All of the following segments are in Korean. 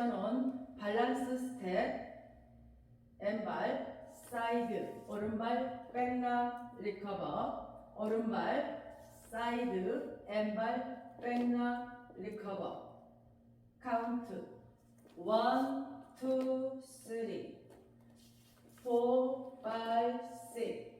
저는 발란스 스텝, 왼발 사이드, 오른발 뺑나 리커버, 오른발 사이드, 왼발 뺑나 리커버. 카운트 1, 2, 3 4, 5, 6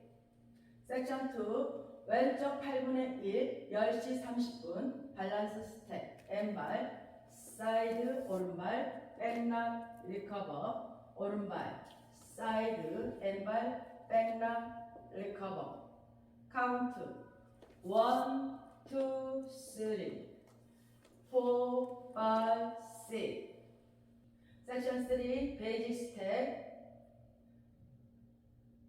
섹션 2 왼쪽 8분의 1, 10시 30분 발란스 스텝, 엠발 사이드 오른발 백락 리커버. 오른발 사이드 왼발 백락 리커버. 카운트. 1, 2, 3 4, 5, 6 섹션 3 베이지 스텝.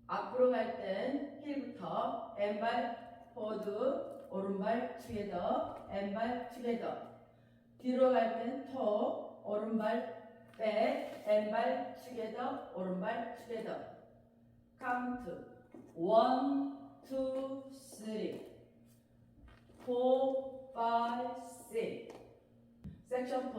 앞으로 갈 땐 힐부터 왼발 포드 오른발 투게더 왼발 투게더 뒤로 갈땐토 오른발 백 왼발 투게더 오른발 투게더 카운트 원, 투, 쓰리 포, 파이, 식 섹션 4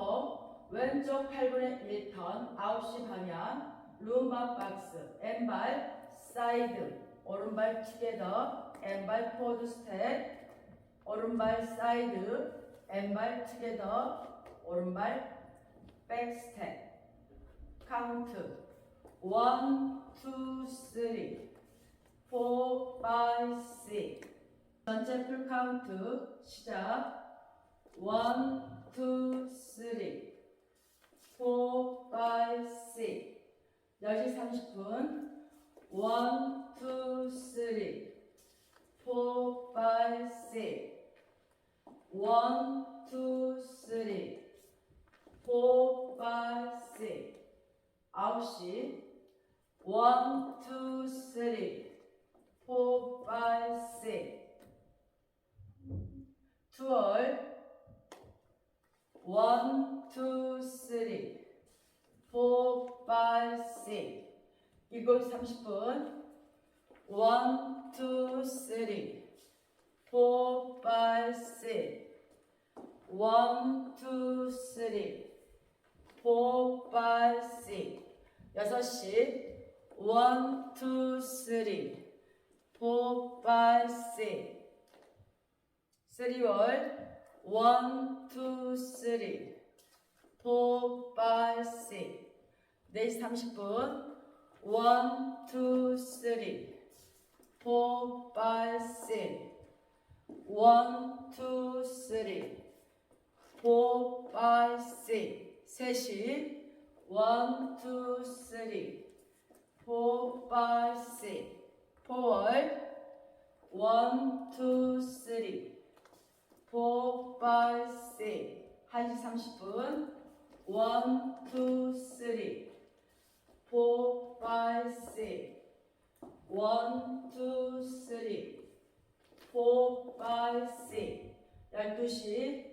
왼쪽 8분의 1턴 9시 방향. 룸바 박스 왼발 사이드 오른발 투게더 왼발 포드 스텝 오른발 사이드 왼발 투게더 오른발 백 스텝 카운트 1, 2, 3 4, 5, 6 전체 풀 카운트 시작. 1, 2, 3 4, 5, 6 10시 30분. 1, 2, 3 4, 5, 6 1, 2, 3 4, 5, 6 9시. 1, 2, 3 4, 5, 6 2월 1, 2, 3 4, 5, 6 7시 30분. 1, 2, 3 4, 5, 6 1, 2, 3 4, 5, 6 6시 1, 2, 3 4, 5, 6 3월. 1, 2, 3 4, 5, 6 4시 30분. 1, 2, 3 4, 5, 6 1, 2, 3 4, 5, 6 3시 1, 2, 3 4, 5, 6 4월 1, 2, 3 4, 5, 6 1시 30분 1, 2, 3 4, 5, 6 1, 2, 3 4, 5, 6 12시